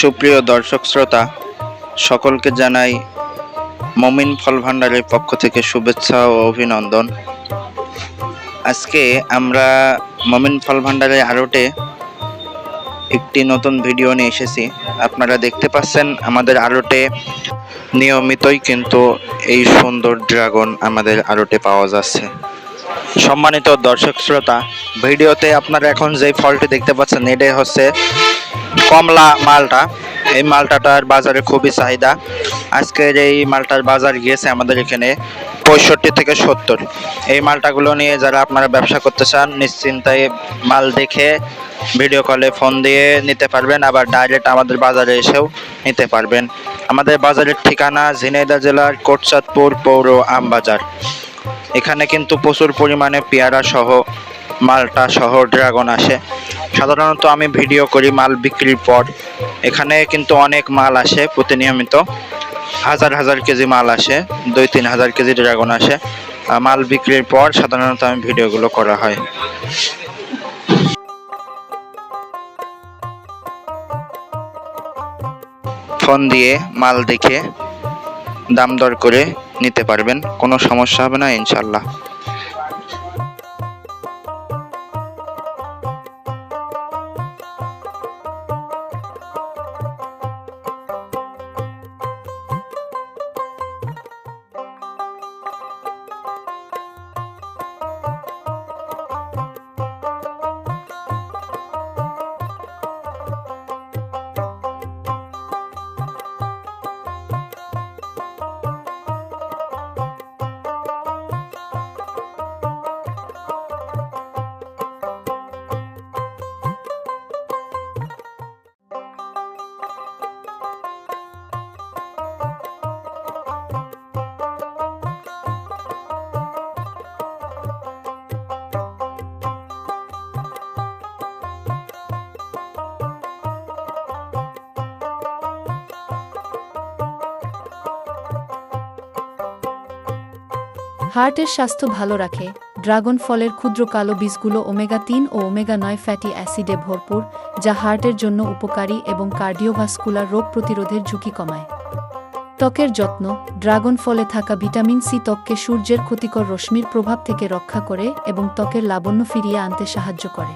সুপ্রিয় দর্শক শ্রোতা, সকলকে জানাই মমিন ফল ভান্ডারের পক্ষ থেকে শুভেচ্ছা ও অভিনন্দন। আজকে আমরা মমিন ফল ভান্ডারের আড়টে একটি নতুন ভিডিও নিয়ে এসেছি। আপনারা দেখতে পাচ্ছেন আমাদের আড়টে নিয়মিতই কিন্তু এই সুন্দর ড্রাগন আমাদের আড়টে পাওয়া যাচ্ছে। সম্মানিত দর্শক শ্রোতা, ভিডিওতে আপনারা এখন যে ফলটি দেখতে পাচ্ছেন, এটাই হচ্ছে কমলা মালটা। এই মালটাটার বাজারে খুবই চাহিদা। আজকের এই মালটার বাজার গিয়েছে আমাদের এখানে পঁয়ষট্টি থেকে সত্তর। এই মালটাগুলো নিয়ে যারা আপনারা ব্যবসা করতে চান নিশ্চিন্তায় মাল দেখে ভিডিও কলে ফোন দিয়ে নিতে পারবেন, আবার ডাইরেক্ট আমাদের বাজারে এসেও নিতে পারবেন। আমাদের বাজারের ঠিকানা ঝিনাইদা জেলার কোটচাঁদপুর পৌর আমবাজার। এখানে কিন্তু প্রচুর পরিমাণে পেয়ারা সহ মালটা সহ ড্রাগন আসে। সাধারণত আমি ভিডিও করি, মাল বিক্রির পর। এখানে কিন্তু অনেক মাল আসে প্রতিনিয়মিত। হাজার হাজার কেজি মাল আসে, দুই তিন হাজার কেজি ড্রাগন আসে। মাল বিক্রির পর সাধারণত আমি ভিডিওগুলো করা হয়। ফোন দিয়ে মাল দেখে দাম দর করে নিতে পারবেন, কোনো সমস্যা হবে না ইনশাল্লাহ হার্টের স্বাস্থ্য ভালো রাখে, ড্রাগন ফলের ক্ষুদ্র কালো বীজগুলো ওমেগা তিন ও ওমেগা নয় ফ্যাটি অ্যাসিডে ভরপুর, যা হার্টের জন্য উপকারী এবং কার্ডিওভাস্কুলার রোগ প্রতিরোধের ঝুঁকি কমায়। ত্বকের যত্ন, ড্রাগন ফলে থাকা ভিটামিন সি ত্বককে সূর্যের ক্ষতিকর রশ্মির প্রভাব থেকে রক্ষা করে এবং ত্বকের লাবণ্য ফিরিয়ে আনতে সাহায্য করে।